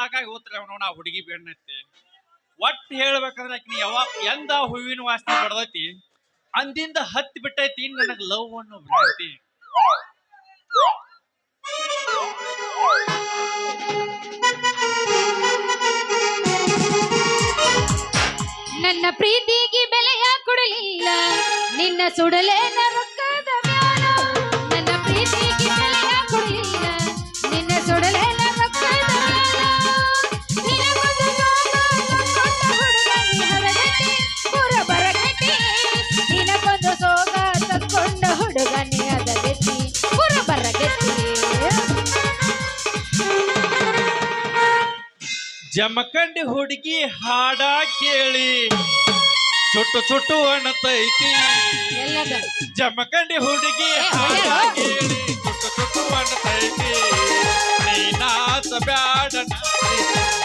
ಸಾಕಾಗಿ ಹೋತ್ರ ಅವನು ನಾ ಹುಡುಗಿ ಬೇಡತ್ತೆ ಒಟ್ಟು ಹೇಳ್ಬೇಕಂದ್ರೆ ಆಕಿನ ಯಾವಾಗ ಎಂದ ಹೂವಿನ ವಾಸನೆ ಬಡದೈತಿ, ಅಂದಿಂದ ಹತ್ತಿ ಬಿಟ್ಟೈತಿ, ನನಗ್ ಲವ್ ಅನ್ನೋ ಭ್ರಾಂತಿ. ನನ್ನ ಪ್ರೀತಿಗೆ ಬೆಲೆಯ ಕೊಡಲಿಲ್ಲ, ನಿನ್ನ ರೊಕ್ಕದ ಜಮಖಂಡಿ ಹುಡುಗಿ ಹಾಡ ಕೇಳಿ. ಚುಟ್ಟು ಚುಟ್ಟು ಅಣತೈತಿ. ಜಮಕಂಡಿ ಜಮಖಂಡಿ ಹುಡುಗಿ ಹಾಡ ಕೇಳಿ. ಚುಟ್ಟು ಚುಟ್ಟು ಅಣತೈತಿ. ನೀನಾಸ ಬ್ಯಾಡ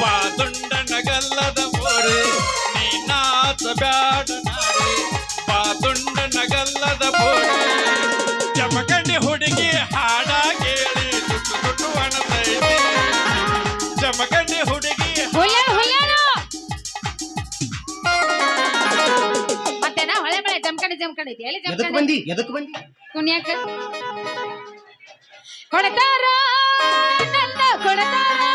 ಪಾದುಂಡ ನಗಲ್ಲದ ಮೋರೆ ನೀನಾಸ ಬ್ಯಾಡ ಎಲ್ಲಿ ಎದಕ್ ಬಂದಿ? ಎದಕ್ ಬಂದಿ? ಕುಣ್ಯಾಕ ಕೊಡತಾರ ನನ್ನ ಕೊಡತಾರ.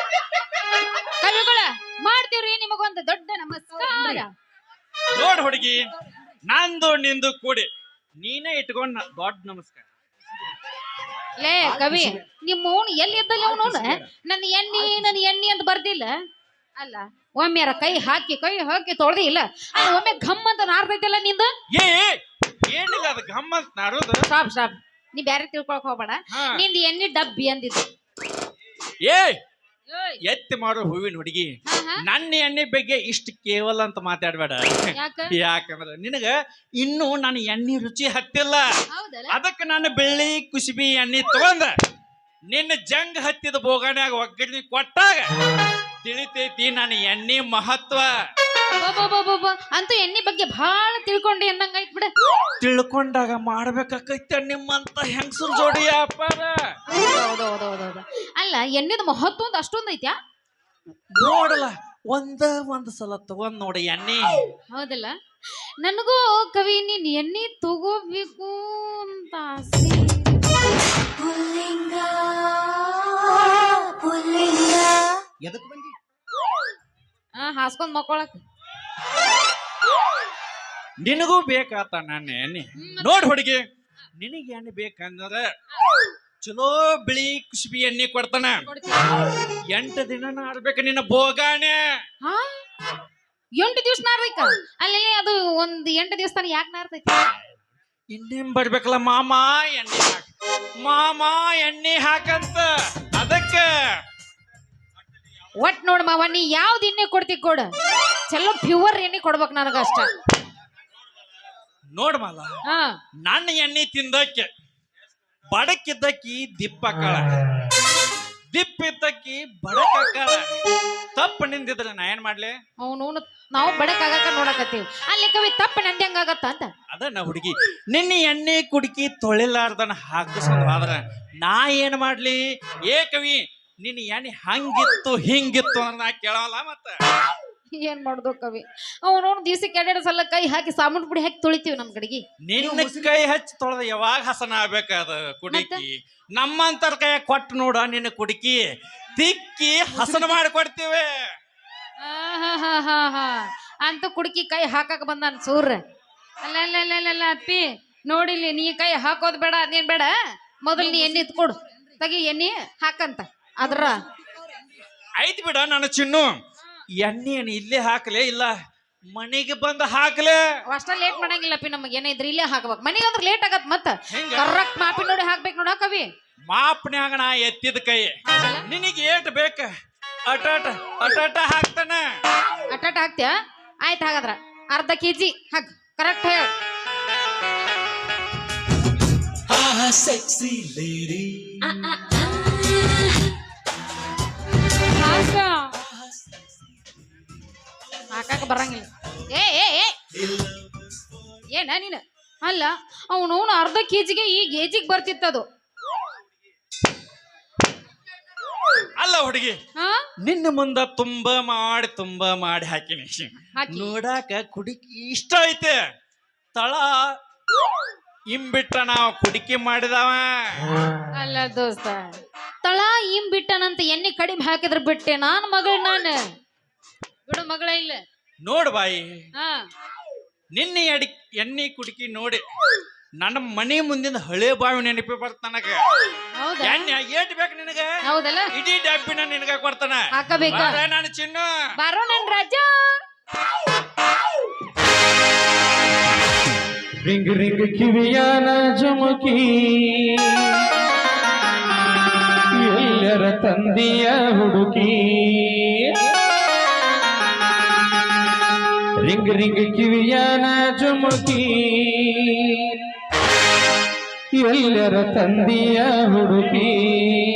ನಮಸ್ಕಾರ. ನೋಡ್ ಹುಡುಗಿ ನಂದು ನಿಂದು ಕೂಡಿ. ನೀನೇ ಇಟ್ಕೊಂಡ್ ನ- ದೊಡ್ಡ ನಮಸ್ಕಾರ. ಲೇ ಕವಿ ನಿಮ್ಮ ಅವನು ಎಲ್ಲಿ ಇದ್ದಲ್ಲಿ ಅವನು? ನನ್ನ ಎಣ್ಣಿ ನನ್ನ ಎಣ್ಣಿ ಅಂತ ಬರ್ದಿಲ್ಲ. ಅಲ್ಲ ಒಮ್ಮೆರ ಕೈ ಹಾಕಿ ಕೈ ಹಾಕಿ ತೊಳ್ದಿ ಇಲ್ಲ. ಒಮ್ಮೆ ಘಮ್ ಅಂತ ನಾರ್ದೈತಲ್ಲ ನಿಂದು? ಏ ಏನಿಲ್ಲ ಅದು ಗಮ್ಮತ್ ನಾಡೋದು ಸ್ಟಾಪ್ ಸ್ಟಾಪ್ ನೀ ಬ್ಯಾರೆ ತಿಳ್ಕೊಳಕ್ ಹೋಗ್ಬೇಡ. ಹಾ. ನಿಂದ ಎಣ್ಣಿ ಡಬ್ಬಿ ಅಂದಿದ್ದು. ಏ ಎತ್ತಿ ಮಾಡೋ ಹೂವಿನ ಹುಡುಗಿ. ನನ್ನ ಎಣ್ಣೆ ಬಗ್ಗೆ ಇಷ್ಟು ಕೇವಲ ಅಂತ ಮಾತಾಡ್ಬೇಡ. ಯಾಕಂದ್ರೆ ನಿನಗ ಇನ್ನು ನನ್ನ ಎಣ್ಣೆ ರುಚಿ ಹತ್ತಿಲ್ಲ. ಅದಕ್ಕೆ ನಾನು ಬೆಳ್ಳಿ ಕುಸುಬಿ ಎಣ್ಣೆ ತಗೊಂಡ. ನಿನ್ನ ಜಂಗ್ ಹತ್ತಿದ ಬೋಗಾನ್ಯಾಗ ಒಗ್ಗರಣೆ ಕೊಟ್ಟಾಗ ತಿಳಿತೈತಿ ನನ್ನ ಎಣ್ಣೆ ಮಹತ್ವ. ಅಂತೂ ಎಣ್ಣೆ ಬಗ್ಗೆ ಬಹಳ ತಿಳ್ಕೊಂಡೆ ಅನ್ನಂಗಾಯ್ತು ಬಿಡ. ತಿಳ್ಕೊಂಡಾಗ ಮಾಡ್ಬೇಕಾಕೈತೆ ನಿಮ್ಮಂತ ಹೆಂಗಸು ಜೋಡಿ ವ್ಯಾಪಾರ. ಹೌದೌದೌದೌದು. ಅಲ್ಲ ಎಣ್ಣೆದ ಮಹತ್ವ ಒಂದು ಅಷ್ಟೊಂದು ಐತ್ಯಾ? ನೋಡಲ್ಲ ಒಂದ ಒಂದ್ ಸಲ ತಗೊಂಡ್ ನೋಡಿ ಎಣ್ಣೆ. ಹೌದಲ್ಲ? ನನಗೂ ಕವಿ ನೀನ್ ಎಣ್ಣೆ ತಗೋಬೇಕು ಅಂತ ಆಸೆ. ಎದಕ್ ಬಂದಿ? ಆ ಹಾಸ್ಕೊಂಡ್ ಮಕ್ಕೊಳಕ್. ನಿನಗೂ ಬೇಕಾತ ನಾನೇ ಎಣ್ಣೆ ನೋಡ್ ಹುಡುಗಿ ನಿನಗೆ ಎಣ್ಣೆ ಬೇಕಂದ್ರ ಚಲೋ ಬಿಳಿ ಕುಸುಬಿ ಎಣ್ಣೆ ಕೊಡ್ತಾನ. ಎಂಟು ದಿನ ಆಡ್ಬೇಕ ನಿನ್ನ ಭೋಗಾನೆ. ಎಂಟು ದಿವ್ಸ ನಾರ್ಬೇಕ ಅಲ್ಲಿ ಅದು ಒಂದ್ ಎಂಟು ದಿವಸ ತಾನ ಯಾಕೆ ನಾರ್ತೈತಿ ಇನ್ನೇನ್ ಬರ್ಬೇಕಲ್ಲ ಮಾಮ ಎಣ್ಣೆ ಮಾಮಾ ಮಾಮ ಎಣ್ಣೆ ಹಾಕಂತ ಅದಕ್ಕ ಒಟ್ ನೋಡ್ ಮಾವ ನೀ ಯಾವ್ದು ಎಣ್ಣೆ ಕೊಡ್ತಿ ಕೊಡ. ಚಲೋ ಪ್ಯೂರ್ ಎಣ್ಣೆ ಕೊಡ್ಬೇಕು ನನಗ ಅಷ್ಟ. ನೋಡ್ ಮಾಲ ಹಾ. ನನ್ನ ಎಣ್ಣೆ ತಿಂದಕ್ಕೆ ಬಡಕಿದ್ದಕ್ಕಿ ದಿಪ್ಪಕ್ಕಳ ದಿಪ್ಪಿದ್ದಕ್ಕಿ ಬಡಕಕ್ಕಳ ತಪ್ಪು ನಿಂದಿದ್ರೆ ನಾ ಏನ್ ಮಾಡ್ಲಿ? ಅವನು ನಾವು ಬಡಕ ಆಗಕ ನೋಡಕತ್ತೀವಿ. ಅಲ್ಲಿ ಕವಿ ತಪ್ಪ ನಂದ್ಯಂಗಾಗತ್ತ ಅಂತ. ಅಂತ ನಾ ಹುಡುಗಿ ನಿನ್ನ ಎಣ್ಣೆ ಕುಡುಕಿ ತೊಳಿಲಾರ್ದನ ಹಾಕಿಸ್ಕೊಂಡು ಆದ್ರ ನಾ ಏನ್ ಮಾಡ್ಲಿ? ಏ ಕವಿ ನಿನ್ನ ಎಣ್ಣೆ ಹಂಗಿತ್ತು ಹಿಂಗಿತ್ತು ಅಂತ ನಾ ಕೇಳಲ್ಲ ಮತ್ತ. ಏನ್ ಮಾಡುದು ಕವಿ? ಅವನು ದಿವಸಕ್ಕೆ ಎರಡೆರಡು ಸಲ ಕೈ ಹಾಕಿ ಸಾಬೂನ್ ಪುಡಿ ಹಾಕಿ ತೊಳಿತೀವಿ ನಮ್ ಕಡೆಗೆ. ನಿನ್ನ ಕೈ ಹಚ್ಚಿ ತೊಳೆದ ಯಾವಾಗ ಹಸನ ಆಗ್ಬೇಕಾದ ಕುಡಿಕಿ? ನಮ್ಮಂತರ ಕೈ ಕೊಟ್ಟು ನೋಡ ನಿನ್ನ ಕುಡಿಕಿ. ತಿಕ್ಕಿ ಹಸನ ಮಾಡಿ ಕೊಡ್ತೀವಿ. ಆ ಹಾ ಹಾ ಅಂತ ಕುಡುಕಿ ಕೈ ಹಾಕಕ್ ಬಂದಾನ ಸೂರ್ ಅಲ್ಲ ಅಪ್ಪಿ ನೋಡಿಲಿ ನೀ ಕೈ ಹಾಕೋದ್ ಬೇಡ ಅದೇನ್ ಬೇಡ. ಮೊದಲು ನೀ ಎಣ್ಣೆ ಕೊಡು ತಗಿ ಎಣ್ಣೆ ಹಾಕಂತ. ಅದ್ರ ಆಯ್ತು ಬಿಡ ನನ್ನ ಚಿನ್ನು. ಎಣ್ಣೆ ಏನು ಇಲ್ಲೇ ಹಾಕಲೇ ಇಲ್ಲ ಮನೆಗೆ ಬಂದು ಹಾಕಲೇ. ಅಷ್ಟ ಲೇಟ್ ಮಾಡಂಗಿಲ್ಲ ಪಿ ನಮಗೆ ಇದ್ರೆ ಇಲ್ಲೇ ಹಾಕ್ಬೇಕು. ಮನೆಗೆ ಅಂದ್ರೆ ಲೇಟ್ ಆಗತ್ ಮತ್ತ. ಹೆಂಗ? ಕರೆಕ್ಟ್ ಮಾಪಿ ನೋಡಿ ಹಾಕ್ಬೇಕು ನೋಡ ಕವಿ. ಮಾಪ್ನ್ಯಾಗ ನಾ ಎತ್ತಿದ ಕೈ. ನಿನಗೆ ಏಟ್ ಬೇಕ? ಅಟಾಟ ಅಟಾಟ ಹಾಕ್ತಾನ. ಅಟಾಟ ಹಾಕ್ತ್ಯಾ? ಆಯ್ತು ಹಾಗಾದ್ರ. ಅರ್ಧ ಕೆಜಿ ಹಾಕ್ ಕರೆಕ್ಟ್ ಹೇಳ. ಹಾಕಾಕ ಬರಂಗಿಲ್ಲ. ಏ ಏ ಏ. ಏನ ನೀನು. ಅಲ್ಲ ಅವನು ಅರ್ಧ ಕೆಜಿಗೆ ಈ ಗೇಜಿಗೆ ಬರ್ತಿತ್ತದು. ಅಲ್ಲ ಹುಡುಗಿ ಹಾ? ನಿನ್ನ ಮುಂದ ತುಂಬಾ ಮಾಡಿ ತುಂಬಾ ಮಾಡಿ ಹಾಕಿನಿ. ಹಾಕಿ. ನೋಡಾಕ ಕುಡಿಕಿ ಇಷ್ಟ ಐತೆ. ತಳ ಇಂಬಿಟ್ಟ ನಾವು ಕುಡಿಕೆ ಮಾಡಿದವ. ಅಲ್ಲ ದೋಸ್ತ ತಳ ಇಂ ಬಿಟ್ಟನಂತ ಎಣ್ಣೆ ಕಡಿಮೆ ಹಾಕಿದ್ರೆ ಬಿಟ್ಟೆ. ನಾನು ಮಗಳ ನಾನು. ಬಿಡು ಮಗಳ ಇಲ್ಲ. ನೋಡ್ ಬಾಯಿ. ಹಾ. ನಿನ್ನೆ ಎಡಿ ಎಣ್ಣೆ ಕುಡಿಕಿ ನೋಡಿ ನನ್ನ ಮನೆ ಮುಂದಿನ ಹಳೆ ಬಾವಿ ನೆನಪಿ ಬರ್ತ ನನಗ. ಹೌದಾ? ಎಣ್ಣೆ ಏಟ್ ಬೇಕು ನಿನಗ? ಹೌದಲ್ಲ? ಇಡೀ ಡಬ್ಬಿನ ನಿನಗ ಕೊಡ್ತಾನ. ಹಾಕಬೇಕ? ಬಾರ ನನ್ನ ಚಿನ್ನು. ಬಾರೋ ನನ್ ರಾಜ. Ring ring ಕಿವಿಯಾನ ಜುಮುಕಿ. ಎಲ್ಲರ ತಂದೆಯ ಹುಡುಕಿ. ರಿಂಗ್ ರಿಂಗ್ ಕಿವಿಯನ ಚುಮುಕಿ. ಎಲ್ಲರ ತಂದೆಯ ಹುಡುಕಿ.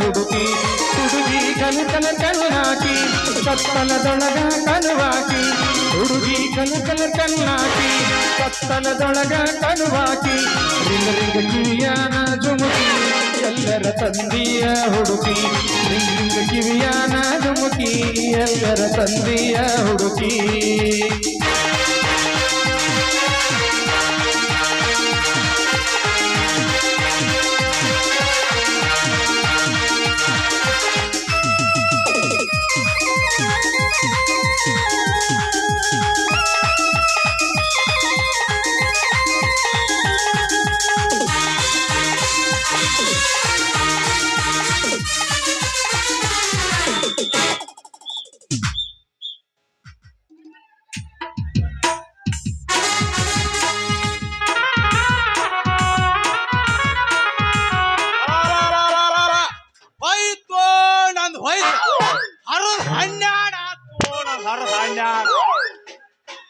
ಹುಡುಕಿ, ಹುಡುಗಿ ಕಲ ಕಣ್ಣಾಕಿ, ಕತ್ತಲದೊಳಗ ಕನುವಾಕಿ ಹುಡುಗಿ ಕಲ ಕಣ್ಣಾಕಿ, ಕತ್ತಲದೊಳಗ ಕನುವಾಕಿ ರಿಂಗ್ ಕಿವಿಯಾನ ಜುಮುಕಿ ಎಲ್ಲರ ತಂದೆಯ ಹುಡುಕಿ, ರಿಂಗ್ ಕಿವಿಯಾನ ಜುಮುಕಿ ಎಲ್ಲರ ತಂದೆಯ ಹುಡುಕಿ.